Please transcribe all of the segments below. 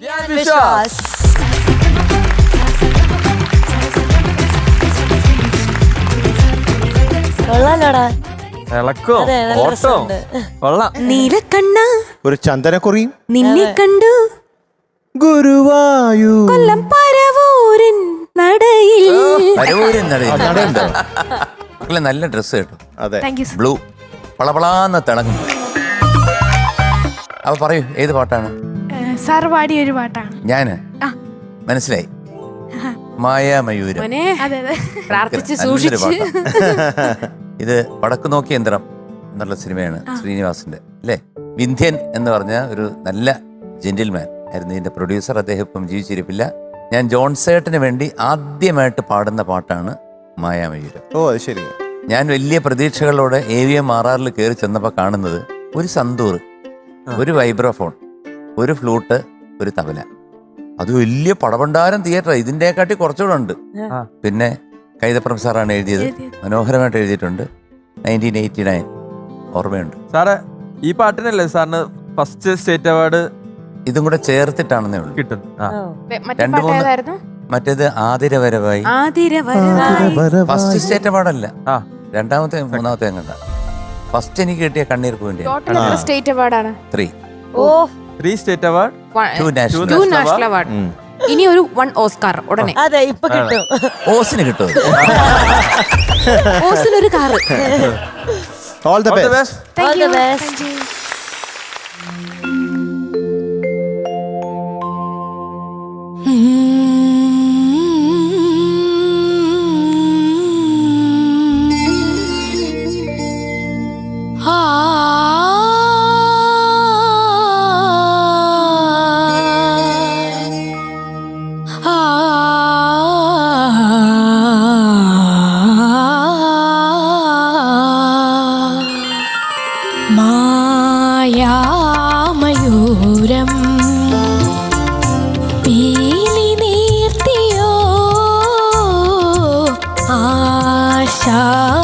വിശ്വാസ് കൊള്ളാലോടാ. ഇളക്കോ? അതെ, നല്ല ഓട്ടോ? രസമുണ്ട്. കൊള്ളാം. നീലക്കണ്ണ ഒരു ചന്ദനക്കുറിയും. നിന്നെ കണ്ടു. ഗുരുവായു കൊല്ലം പരവൂരിൻ നടയിൽ. മക്കളെ നല്ല ഡ്രസ്സ് കേട്ടോ. അതെ. Thank you blue. പളപളാന്ന് തിളങ്ങും അപ്പൊ പറയൂ ഏത് പാട്ടാണ്? സാർ പാടിയ ഒരു പാട്ടാണ്. ഞാൻ. മനസ്സിലായി. മായാമയൂരം. അതെ അതെ. പ്രാർത്ഥിച്ച് നല്ലൊരു സൂക്ഷിച്ച്. ഇത് വടക്ക് നോക്കിയ യന്ത്രം എന്നുള്ള സിനിമയാണ് ശ്രീനിവാസിന്റെ അല്ലേ? വിന്ധ്യൻ എന്ന് പറഞ്ഞ ഒരു നല്ല ജെന്റിൽമാൻ ആയിരുന്നു ഇതിന്റെ പ്രൊഡ്യൂസർ. അദ്ദേഹം ഇപ്പം ജീവിച്ചിരിപ്പില്ല. ഞാൻ ജോൺസേട്ടന് വേണ്ടി ആദ്യമായിട്ട് പാടുന്ന പാട്ടാണ് മായാമയൂരം. ഓ അത് ശരി. ഞാൻ വലിയ പ്രതീക്ഷകളോടെ എ വി എം ആർ ആറിൽ കയറി ചെന്നപ്പോൾ കാണുന്നത് ഒരു സന്തൂർ ഒരു വൈബ്രോഫോൺ. ഒരു ഫ്ലൂട്ട് ഒരു തബല അത് വലിയ പടവണ്ടാരം തിയേറ്റർ ഇതിന്റെക്കാട്ടി കുറച്ചുകൂടെ ഉണ്ട്. പിന്നെ കൈതപ്രം സാറാണ് എഴുതിയത്. മനോഹരമായിട്ട് എഴുതിയിട്ടുണ്ട്. നയന്റീൻ എയ്റ്റി നയൻ ഓർമ്മയുണ്ട്. സാറേ ഈ പാട്ടിനല്ലേ സാറിന് ഫസ്റ്റ് സ്റ്റേറ്റ് അവാർഡ് ഇതും കൂടെ ചേർത്തിട്ടാണെന്നേ ഉള്ളൂ. കിട്ടും. രണ്ട് മൂന്ന് മറ്റേത് ആതിരവരവായി. ആതിര ഫസ്റ്റ് സ്റ്റേറ്റ് അവാർഡല്ല ആ. രണ്ടാമത്തെ മൂന്നാമത്തെ ഫസ്റ്റ് എനിക്ക് കിട്ടിയ കണ്ണീർ പൂവിന്റെ സ്റ്റേറ്റ് അവാർഡാണ് ത്രീ ഓ. Three state award national two National national award ഇനി ഒരു വൺ ഓസ്കാർ ഉടനെ. അതെ ഇപ്പൊ കിട്ടും. ഓസിന് കിട്ടും. ഓസിലൊരു car. All the All best all All the best. Mayamayooram shot.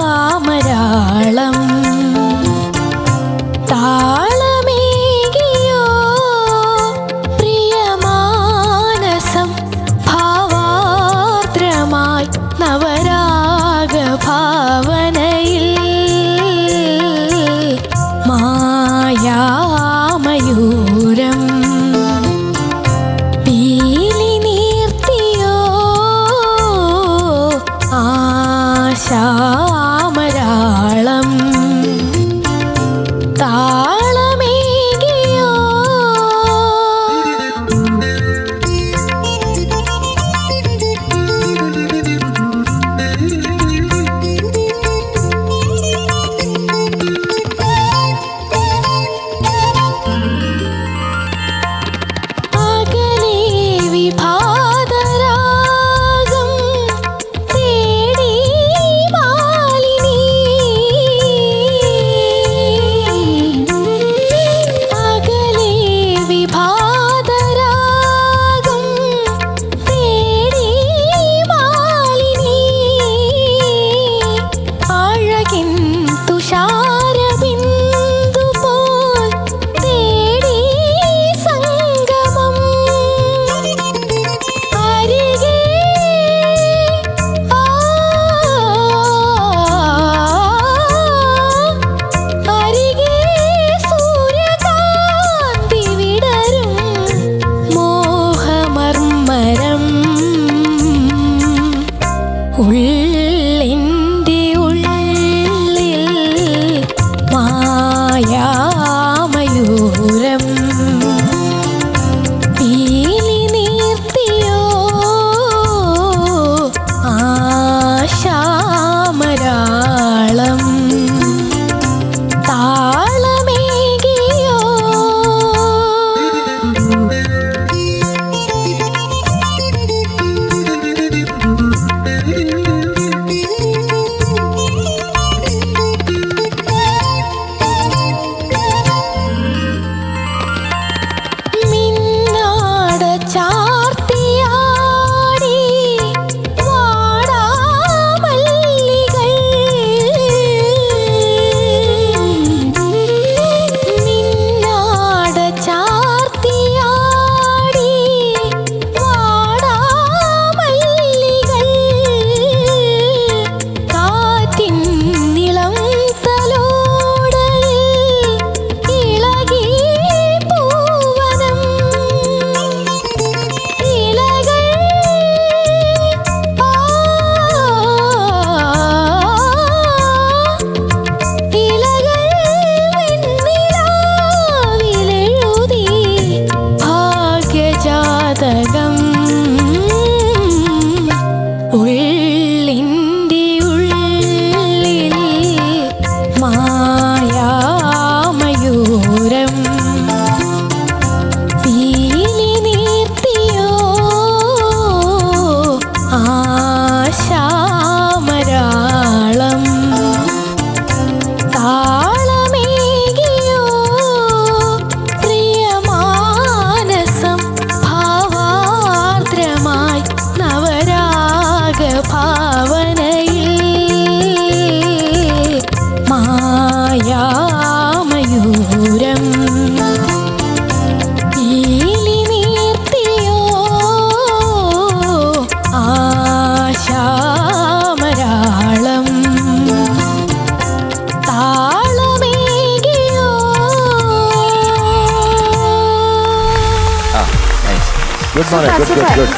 Nice money. Good, good, good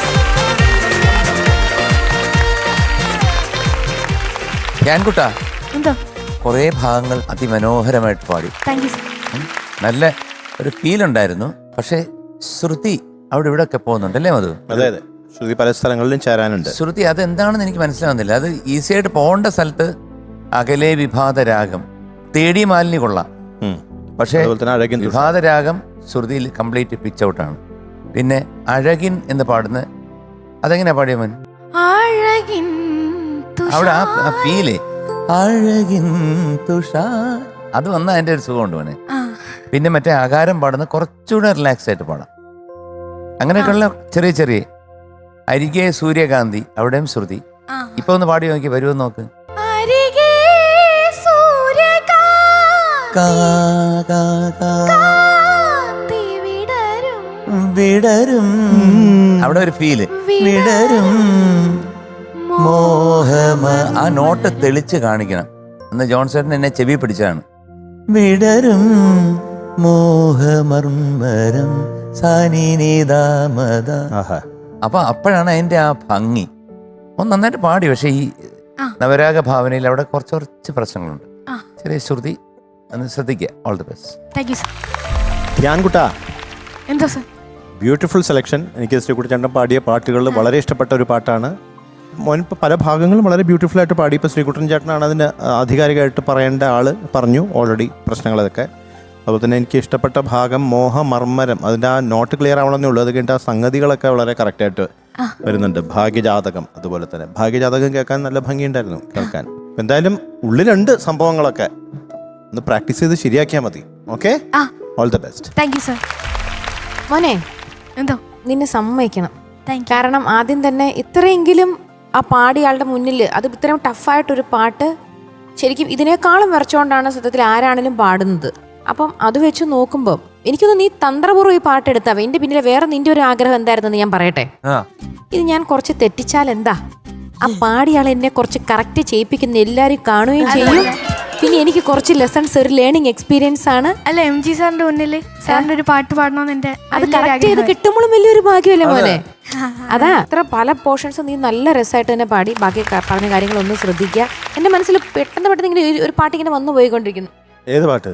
ഞാൻകുട്ട എന്തോ? കുറേ ഭാഗങ്ങൾ അതിമനോഹരമായിട്ട് പാടി. Thank you. നല്ല ഒരു ഫീൽ ഉണ്ടായിരുന്നു. പക്ഷേ ശ്രുതി അവിടെ ഇവിടെ ഒക്കെ പോകുന്നുണ്ട് അല്ലേ മധു? അതെ അതെ. ശ്രുതി പല സ്ഥലങ്ങളിലും ചേരാനുണ്ട്. ശ്രുതി അതെന്താണെന്ന് എനിക്ക് മനസ്സിലാവുന്നില്ല. അത് ഈസി ആയിട്ട് പോകേണ്ട സ്ഥലത്ത് അകലെ വിഭാത രാഗം. തേടി മാലിന്യ കൊള്ളാം. ഉം. പക്ഷേ അതുപോലെ തന്നെ അഴകിൻ തുഷാരം. വിഭാത രാഗം ശ്രുതിയിൽ കംപ്ലീറ്റ് പിച്ച് ഔട്ടാണ് പിന്നെ അഴകിൻ എന്ന് പാടുന്ന അതെങ്ങനെയാ പാടിയവൻ അഴകിൻ അവിടെ ആ ആ അഴകിൻ തുഷാർ. അത് വന്ന അതിന്റെ ഒരു സുഖമുണ്ട് മോനെ. പിന്നെ മറ്റേ ആകാരം പാടുന്ന കുറച്ചുകൂടെ റിലാക്സ് ആയിട്ട് പാടാം. അങ്ങനെയൊക്കെയുള്ള ചെറിയ ചെറിയ അരികെ സൂര്യകാന്തി അവിടെയും ശ്രുതി. ഇപ്പൊ ഒന്ന് പാടി നോക്കി വരുമോ നോക്ക്. അരികെ വിടരും. അവിടെ ഒരു ഫീൽ വിടരും. മോഹമ. ആ നോട്ട് തെളിച്ച് കാണിക്കണം. അന്ന് ജോൺസൺ എന്നെ ചെവി പിടിച്ചാണ്. വിടരും. മോഹമർമരം സാനിനിതാമത ആഹാ. അപ്പൊ അപ്പോഴാണ് അതിന്റെ ആ ഭംഗി. ഒന്ന് നന്നായിട്ട് പാടി പക്ഷെ ഈ നവരാഗ ഭാവനയിൽ അവിടെ കുറച്ച് കുറച്ച് പ്രശ്നങ്ങളുണ്ട്. ചെറിയ ശ്രുതി ഒന്ന് ശ്രദ്ധിക്കുക. All the best thank you sir ധ്യാൻകുട്ട എന്താ സർ ബ്യൂട്ടിഫുൾ സെലക്ഷൻ. എനിക്ക് ശ്രീകുട്ടി ചേട്ടൻ പാടിയ പാട്ടുകളിൽ വളരെ ഇഷ്ടപ്പെട്ട ഒരു പാട്ടാണ്. മോൻ ഇപ്പോൾ പല ഭാഗങ്ങളും വളരെ ബ്യൂട്ടിഫുൾ ആയിട്ട് പാടി. ഇപ്പോൾ ശ്രീകുട്ടൻ ചേട്ടനാണ് അതിന് ആധികാരികമായിട്ട് പറയേണ്ട ആൾ പറഞ്ഞു ഓൾറെഡി പ്രശ്നങ്ങളതൊക്കെ അതുപോലെ തന്നെ എനിക്ക് ഇഷ്ടപ്പെട്ട ഭാഗം മോഹ മർമ്മരം. അതിന്റെ ആ നോട്ട് ക്ലിയർ ആവണമെന്നേ ഉള്ളൂ. അത് കഴിഞ്ഞിട്ട് ആ സംഗതികളൊക്കെ വളരെ കറക്റ്റായിട്ട് വരുന്നുണ്ട്. ഭാഗ്യജാതകം അതുപോലെ തന്നെ. ഭാഗ്യജാതകം കേൾക്കാൻ നല്ല ഭംഗിയുണ്ടായിരുന്നു കേൾക്കാൻ. എന്തായാലും ഉള്ളിലുണ്ട് സംഭവങ്ങളൊക്കെ. ഒന്ന് പ്രാക്ടീസ് ചെയ്ത് ശരിയാക്കിയാൽ മതി. Okay. All the best thank you sir മോനെ എന്തോ? നിന്നെ സമ്മതിക്കണം. കാരണം ആദ്യം തന്നെ ഇത്രയെങ്കിലും ആ പാടിയാളുടെ മുന്നിൽ അത് ഇത്രയും ടഫായിട്ടൊരു പാട്ട് ശരിക്കും ഇതിനേക്കാളും വരച്ചുകൊണ്ടാണ് സത്യത്തിൽ ആരാണെങ്കിലും പാടുന്നത്. അപ്പം അത് വെച്ച് നോക്കുമ്പോൾ എനിക്കൊന്ന് നീ തന്ത്രപൂർവം ഈ പാട്ട് എടുത്താവേ. എന്റെ പിന്നിലെ വേറെ നിന്റെ ഒരു ആഗ്രഹം എന്തായിരുന്നെന്ന് ഞാൻ പറയട്ടെ? ഇത് ഞാൻ കുറച്ച് തെറ്റിച്ചാൽ എന്താ? ആ പാടിയാൾ എന്നെ കുറച്ച് കറക്റ്റ് ചെയ്യിപ്പിക്കുന്ന എല്ലാരും കാണുകയും ചെയ്യും. പിന്നെ എനിക്ക് കുറച്ച് ലെസൺസ് ഒരു ലേണിംഗ് എക്സ്പീരിയൻസ് ആണ്. അല്ല എം ജി സാറിന്റെ മുന്നിൽ സാറിന്റെ ഒരു പാട്ട് പാടണമെന്ന് എന്റെ അത് കറക്റ്റ് ചെയ്ത് കിട്ടുമ്പോഴും വലിയൊരു ഭാഗ്യമല്ലേ മോനെ? അതാ അത്ര പല പോർഷൻസും നീ നല്ല രസമായിട്ട് തന്നെ പാടി. ബാക്കി പറഞ്ഞ കാര്യങ്ങളൊന്നും ശ്രദ്ധിക്കുക. എന്റെ മനസ്സിൽ പെട്ടെന്ന് പെട്ടെന്ന് ഇങ്ങനെ ഒരു- പാട്ട് ഇങ്ങനെ വന്നു പോയിക്കൊണ്ടിരിക്കുന്നു. ഏത് പാട്ട്?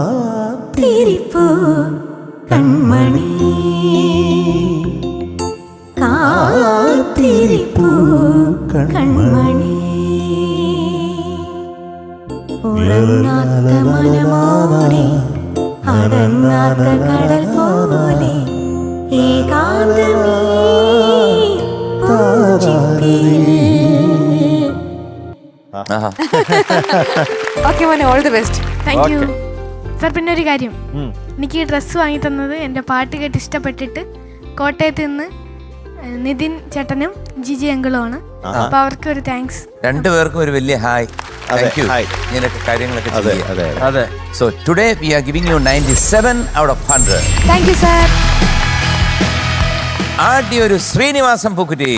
ഓക്കെ മോനെ all the best thank you. Sir പിന്നെ ഒരു കാര്യം. എനിക്ക് ഈ ഡ്രസ്സ് വാങ്ങി തന്നത് എന്റെ പാട്ട് കേട്ട് ഇഷ്ടപ്പെട്ടിട്ട് കോട്ടയത്ത് നിന്ന് നിതിൻ ചേട്ടനും ജിജി അങ്കിളുമാണ്. അപ്പൊ അവർക്ക് ഒരു താങ്ക്സ് രണ്ടുപേർക്കും ഒരു വലിയ ഹായ്. ഇങ്ങനെയൊക്കെ കാര്യങ്ങളൊക്കെ അതെ അതെ അതെ. So today we are giving you ninety seven out of hundred thank sir sir ആദ്യ ഒരു ശ്രീനിവാസം പൂക്കുറ്റി.